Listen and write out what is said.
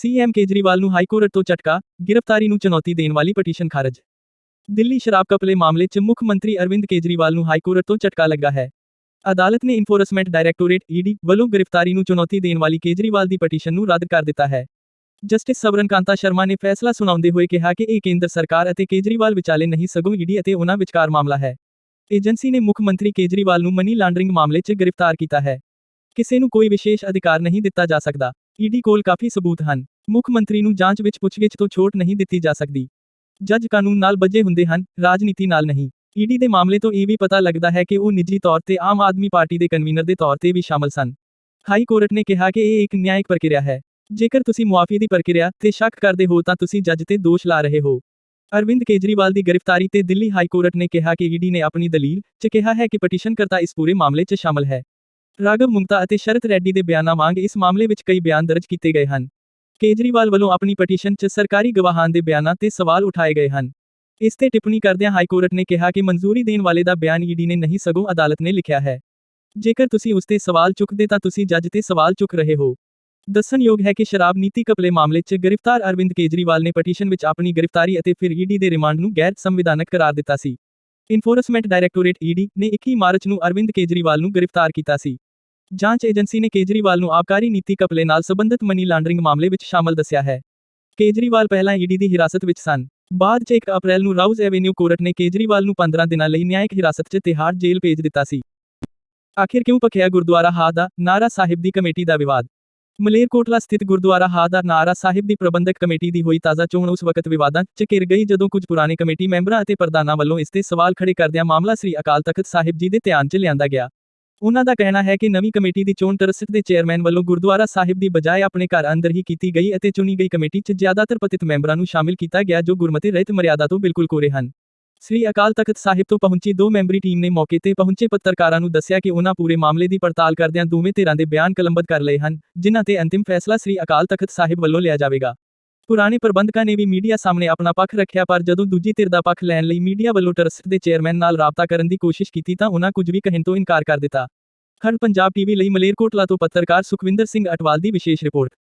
CM Kejriwal ਨੂੰ high court ਤੋਂ ਝਟਕਾ, ਗ੍ਰਿਫਤਾਰੀ ਨੂੰ ਚੁਣੌਤੀ ਦੇਣ ਵਾਲੀ ਪਟੀਸ਼ਨ ਖਾਰਜ। ਦਿੱਲੀ ਸ਼ਰਾਬ ਕਪਲੇ ਮਾਮਲੇ 'ਚ ਮੁੱਖ ਮੰਤਰੀ ਅਰਵਿੰਦ ਕੇਜਰੀਵਾਲ ਨੂੰ ਹਾਈ ਕੋਰਟ ਤੋਂ ਝਟਕਾ ਲੱਗਾ ਹੈ। ਅਦਾਲਤ ਨੇ ਇਨਫੋਰਸਮੈਂਟ ਡਾਇਰੈਕਟੋਰੇਟ ਈਡੀ ਵੱਲੋਂ ਗ੍ਰਿਫਤਾਰੀ ਨੂੰ ਚੁਣੌਤੀ ਦੇਣ ਵਾਲੀ ਕੇਜਰੀਵਾਲ ਦੀ ਪਟੀਸ਼ਨ ਨੂੰ ਰੱਦ ਕਰ ਦਿੱਤਾ ਹੈ। ਜਸਟਿਸ ਸਵਰਨ ਕਾਂਤਾ ਸ਼ਰਮਾ ਨੇ ਫੈਸਲਾ ਸੁਣਾਉਂਦੇ ਹੋਏ ਕਿਹਾ ਕਿ ਇਹ ਕੇਂਦਰ ਸਰਕਾਰ ਅਤੇ ਕੇਜਰੀਵਾਲ ਵਿਚਾਲੇ ਨਹੀਂ ਸਗੋਂ ਈਡੀ ਅਤੇ ਉਹਨਾਂ ਵਿਚਕਾਰ ਮਾਮਲਾ ਹੈ। ਏਜੰਸੀ ਨੇ ਮੁੱਖ ਮੰਤਰੀ ਕੇਜਰੀਵਾਲ ਨੂੰ ਮਨੀ ਲਾਂਡਰਿੰਗ ਮਾਮਲੇ 'ਚ ਗ੍ਰਿਫਤਾਰ ਕੀਤਾ ਹੈ। ਕਿਸੇ ਨੂੰ ਕੋਈ ਵਿਸ਼ੇਸ਼ ਅਧਿਕਾਰ ਨਹੀਂ ਦਿੱਤਾ ਜਾ ਸਕਦਾ। ਈਡੀ ਕੋਲ ਕਾਫੀ ਸਬੂਤ ਹਨ। ਮੁੱਖ ਮੰਤਰੀ ਨੂੰ ਜਾਂਚ ਵਿੱਚ ਪੁੱਛਗਿੱਛ ਤੋਂ ਛੋਟ ਨਹੀਂ ਦਿੱਤੀ ਜਾ ਸਕਦੀ। ਜੱਜ ਕਾਨੂੰਨ ਨਾਲ ਬੱਝੇ ਹੁੰਦੇ ਹਨ, ਰਾਜਨੀਤੀ ਨਾਲ ਨਹੀਂ। ਈਡੀ ਦੇ ਮਾਮਲੇ ਤੋਂ ਇਹ ਵੀ ਪਤਾ ਲੱਗਦਾ ਹੈ ਕਿ ਉਹ ਨਿੱਜੀ ਤੌਰ ਤੇ ਆਮ ਆਦਮੀ ਪਾਰਟੀ ਦੇ ਕਨਵੀਨਰ ਦੇ ਤੌਰ ਤੇ ਵੀ ਸ਼ਾਮਲ ਸਨ। ਹਾਈ ਕੋਰਟ ਨੇ ਕਿਹਾ ਕਿ ਇਹ ਇੱਕ ਨਿਆਇਕ ਪ੍ਰਕਿਰਿਆ ਹੈ। ਜੇਕਰ ਤੁਸੀਂ ਮੁਆਫੀ ਦੀ ਪ੍ਰਕਿਰਿਆ ਤੇ ਸ਼ੱਕ ਕਰਦੇ ਹੋ ਤਾਂ ਤੁਸੀਂ ਜੱਜ ਤੇ ਦੋਸ਼ ਲਾ ਰਹੇ ਹੋ। ਅਰਵਿੰਦ ਕੇਜਰੀਵਾਲ ਦੀ ਗ੍ਰਿਫਤਾਰੀ ਤੇ ਦਿੱਲੀ ਹਾਈ ਕੋਰਟ ਨੇ ਕਿਹਾ ਕਿ ਈਡੀ ਨੇ ਆਪਣੀ ਦਲੀਲ 'ਚ ਕਿਹਾ ਹੈ ਕਿ ਪਟੀਸ਼ਨ ਕਰਤਾ ਇਸ ਪੂਰੇ ਮਾਮਲੇ 'ਚ ਸ਼ਾਮਲ ਹੈ। ਰਾਘਵ ਮੁਕਤਾ ਅਤੇ ਸ਼ਰਤ ਰੈਡੀ ਦੇ ਬਿਆਨਾਂ ਵਾਂਗ ਇਸ ਮਾਮਲੇ ਵਿੱਚ ਕਈ ਬਿਆਨ ਦਰਜ ਕੀਤੇ ਗਏ ਹਨ। ਕੇਜਰੀਵਾਲ ਵੱਲੋਂ ਆਪਣੀ ਪਟੀਸ਼ਨ 'ਚ ਸਰਕਾਰੀ ਗਵਾਹਾਂ ਦੇ ਬਿਆਨਾਂ ਤੇ ਸਵਾਲ ਉਠਾਏ ਗਏ ਹਨ। ਇਸ ਤੇ ਟਿੱਪਣੀ ਕਰਦਿਆਂ ਹਾਈ ਕੋਰਟ ਨੇ ਕਿਹਾ ਕਿ ਮਨਜ਼ੂਰੀ ਦੇਣ ਵਾਲੇ ਦਾ ਬਿਆਨ ਈਡੀ ਨੇ ਨਹੀਂ ਸਗੋਂ ਅਦਾਲਤ ਨੇ ਲਿਖਿਆ ਹੈ। ਜੇਕਰ ਤੁਸੀਂ ਉਸ ਤੇ ਸਵਾਲ ਚੁੱਕਦੇ ਤਾਂ ਤੁਸੀਂ ਜੱਜ ਤੇ ਸਵਾਲ ਚੁੱਕ ਰਹੇ ਹੋ। ਦੱਸਣਯੋਗ ਹੈ ਕਿ ਸ਼ਰਾਬ ਨੀਤੀ ਕਪਲੇ ਮਾਮਲੇ 'ਚ ਗ੍ਰਿਫਤਾਰ ਅਰਵਿੰਦ ਕੇਜਰੀਵਾਲ ਨੇ ਪਟੀਸ਼ਨ ਵਿੱਚ ਆਪਣੀ ਗ੍ਰਿਫਤਾਰੀ ਅਤੇ ਫਿਰ ਈਡੀ ਦੇ ਰਿਮਾਂਡ ਨੂੰ ਗੈਰ ਸੰਵਿਧਾਨਕ ਕਰਾਰ ਦਿੱਤਾ ਸੀ। ਇਨਫੋਰਸਮੈਂਟ ਡਾਇਰੈਕਟੋਰੇਟ ਈਡੀ ਨੇ 21 ਮਾਰਚ ਨੂੰ ਅਰਵਿੰਦ ਕੇਜਰੀਵਾਲ ਨੂੰ ਗ੍ਰਿਫਤਾਰ ਕੀਤਾ ਸੀ। ਜਾਂਚ ਏਜੰਸੀ ਨੇ ਕੇਜਰੀਵਾਲ ਨੂੰ ਆਬਕਾਰੀ ਨੀਤੀ ਕਪਲੇ ਨਾਲ ਸੰਬੰਧਿਤ ਮਨੀ ਲਾਂਡਰਿੰਗ ਮਾਮਲੇ ਵਿੱਚ ਸ਼ਾਮਲ ਦੱਸਿਆ ਹੈ। ਕੇਜਰੀਵਾਲ ਪਹਿਲਾਂ ਈਡੀ ਦੀ ਹਿਰਾਸਤ ਵਿੱਚ ਸਨ। ਬਾਅਦ 'ਚ 1 ਅਪ੍ਰੈਲ ਨੂੰ ਰਾਉਜ਼ ਐਵੇਨਿਊ ਕੋਰਟ ਨੇ ਕੇਜਰੀਵਾਲ ਨੂੰ 15 ਦਿਨਾਂ ਲਈ ਨਿਆਇਕ ਹਿਰਾਸਤ 'ਚ ਤਿਹਾੜ ਜੇਲ੍ਹ ਭੇਜ ਦਿੱਤਾ ਸੀ। ਆਖਿਰ ਕਿਉਂ ਭਖਿਆ ਗੁਰਦੁਆਰਾ ਹਾ ਦਾ ਨਾਰਾ ਸਾਹਿਬ ਦੀ ਕਮੇਟੀ ਦਾ ਵਿਵਾਦ? ਮਲੇਰਕੋਟਲਾ ਸਥਿਤ ਗੁਰਦੁਆਰਾ ਹਾ ਦਾ ਨਾਰਾ ਸਾਹਿਬ ਦੀ ਪ੍ਰਬੰਧਕ ਕਮੇਟੀ ਦੀ ਹੋਈ ਤਾਜ਼ਾ ਚੋਣ ਉਸ ਵਕਤ ਵਿਵਾਦਾਂ 'ਚ ਘਿਰ ਗਈ ਜਦੋਂ ਕੁਝ ਪੁਰਾਣੇ ਕਮੇਟੀ ਮੈਂਬਰਾਂ ਅਤੇ ਪ੍ਰਧਾਨਾਂ ਵੱਲੋਂ ਇਸ ਤੇ ਸਵਾਲ ਖੜੇ ਕਰਦਿਆਂ ਮਾਮਲਾ ਸ੍ਰੀ ਅਕਾਲ ਤਖਤ ਸਾਹਿਬ ਜੀ ਦੇ ਧਿਆਨ 'ਚ ਲਿਆਂਦਾ ਗਿਆ। ਉਹਨਾਂ ਦਾ ਕਹਿਣਾ ਹੈ ਕਿ ਨਵੀਂ ਕਮੇਟੀ ਦੀ ਚੋਣ ਟਰਸਟ ਦੇ ਚੇਅਰਮੈਨ ਵੱਲੋਂ ਗੁਰਦੁਆਰਾ ਸਾਹਿਬ ਦੀ ਬਜਾਏ ਆਪਣੇ ਘਰ ਅੰਦਰ ਹੀ ਕੀਤੀ ਗਈ ਅਤੇ ਚੁਣੀ ਗਈ ਕਮੇਟੀ 'ਚ ਜ਼ਿਆਦਾਤਰ ਪਤਿਤ ਮੈਂਬਰਾਂ ਨੂੰ ਸ਼ਾਮਿਲ ਕੀਤਾ ਗਿਆ ਜੋ ਗੁਰਮਤਿ ਰਹਿਤ ਮਰਿਆਦਾ ਤੋਂ ਬਿਲਕੁਲ ਕੋਰੇ ਹਨ। ਸ੍ਰੀ ਅਕਾਲ ਤਖਤ ਸਾਹਿਬ ਤੋਂ ਪਹੁੰਚੀ ਦੋ ਮੈਂਬਰੀ ਟੀਮ ਨੇ ਮੌਕੇ ਤੇ ਪਹੁੰਚੇ ਪੱਤਰਕਾਰਾਂ ਨੂੰ ਦੱਸਿਆ ਕਿ ਉਹਨਾਂ ਪੂਰੇ ਮਾਮਲੇ ਦੀ ਪੜਤਾਲ ਕਰਦਿਆਂ ਦੋਵੇਂ ਧਿਰਾਂ ਦੇ ਬਿਆਨ ਕਲਮਬੱਧ ਕਰ ਲਏ ਹਨ, ਜਿਨ੍ਹਾਂ ਤੇ ਅੰਤਿਮ ਫੈਸਲਾ ਸ੍ਰੀ ਅਕਾਲ ਤਖਤ ਸਾਹਿਬ ਵੱਲੋਂ ਲਿਆ ਜਾਵੇਗਾ। ਪੁਰਾਣੇ ਪ੍ਰਬੰਧਕਾਂ ਨੇ ਵੀ ਮੀਡੀਆ ਸਾਹਮਣੇ ਆਪਣਾ ਪੱਖ ਰੱਖਿਆ, ਪਰ ਜਦੋਂ ਦੂਜੀ ਧਿਰ ਦਾ ਪੱਖ ਲੈਣ ਲਈ ਮੀਡੀਆ ਵੱਲੋਂ ਟਰਸਟ ਦੇ ਚੇਅਰਮੈਨ ਨਾਲ ਰਾਬਤਾ ਕਰਨ ਦੀ ਕੋਸ਼ਿਸ਼ ਕੀਤੀ ਤਾਂ ਉਹਨਾਂ ਕੁਝ ਵੀ ਕਹਿਣ ਤੋਂ ਇਨਕਾਰ ਕਰ ਦਿੱਤਾ। ਹਰ ਪੰਜਾਬ ਟੀਵੀ ਲਈ ਮਲੇਰਕੋਟਲਾ ਤੋਂ ਪੱਤਰਕਾਰ ਸੁਖਵਿੰਦਰ ਸਿੰਘ ਅਟਵਾਲ ਦੀ ਵਿਸ਼ੇਸ਼ ਰਿਪੋਰਟ।